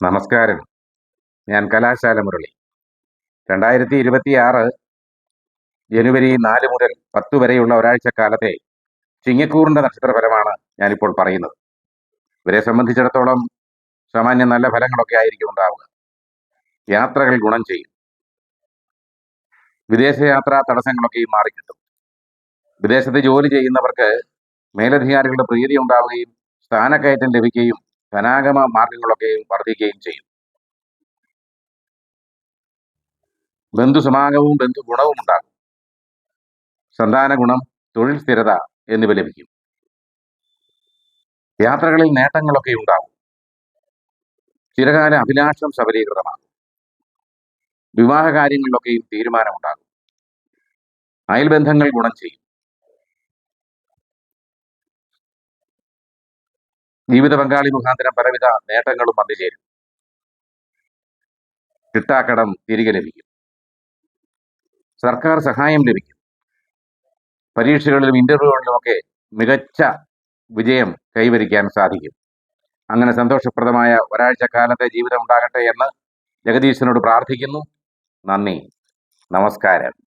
നമസ്കാരം. ഞാൻ കലാശാല മുരളി. രണ്ടായിരത്തി ഇരുപത്തിയാറ് ജനുവരി നാല് മുതൽ പത്ത് വരെയുള്ള ഒരാഴ്ചക്കാലത്തെ ചിങ്ങക്കൂറിന്റെ നക്ഷത്രഫലമാണ് ഞാനിപ്പോൾ പറയുന്നത്. ഇവരെ സംബന്ധിച്ചിടത്തോളം സാമാന്യം നല്ല ഫലങ്ങളൊക്കെ ആയിരിക്കും ഉണ്ടാവുക. യാത്രകൾ ഗുണം ചെയ്യും. വിദേശയാത്രാ തടസ്സങ്ങളൊക്കെയും മാറിക്കിട്ടും. വിദേശത്ത് ജോലി ചെയ്യുന്നവർക്ക് മേലധികാരികളുടെ പ്രീതി ഉണ്ടാവുകയും സ്ഥാനക്കയറ്റം ലഭിക്കുകയും ധനാഗമ മാർഗങ്ങളൊക്കെയും വർദ്ധിക്കുകയും ചെയ്യും. ബന്ധുസമാഗമവും ബന്ധു ഗുണവും ഉണ്ടാകും. സന്താന ഗുണം തൊഴിൽ സ്ഥിരത എന്നിവ ലഭിക്കും. യാത്രകളിൽ നേട്ടങ്ങളൊക്കെ ഉണ്ടാകും. ചിരകാല അഭിലാഷം സബലീകൃതമാകും വിവാഹ കാര്യങ്ങളിലൊക്കെയും തീരുമാനമുണ്ടാകും. അയൽബന്ധങ്ങൾ ഗുണം ചെയ്യും. ജീവിത പങ്കാളി മുഖാന്തരം പലവിധ നേട്ടങ്ങളും വന്നു ചേരും കിട്ടാക്കടം തിരികെ ലഭിക്കും. സർക്കാർ സഹായം ലഭിക്കും. പരീക്ഷകളിലും ഇന്റർവ്യൂകളിലുമൊക്കെ മികച്ച വിജയം കൈവരിക്കാൻ സാധിക്കും. അങ്ങനെ സന്തോഷപ്രദമായ ഒരാഴ്ച കാലത്തെ ജീവിതം ഉണ്ടാകട്ടെ എന്ന് ജഗദീശനോട് പ്രാർത്ഥിക്കുന്നു. നന്ദി. നമസ്കാരം.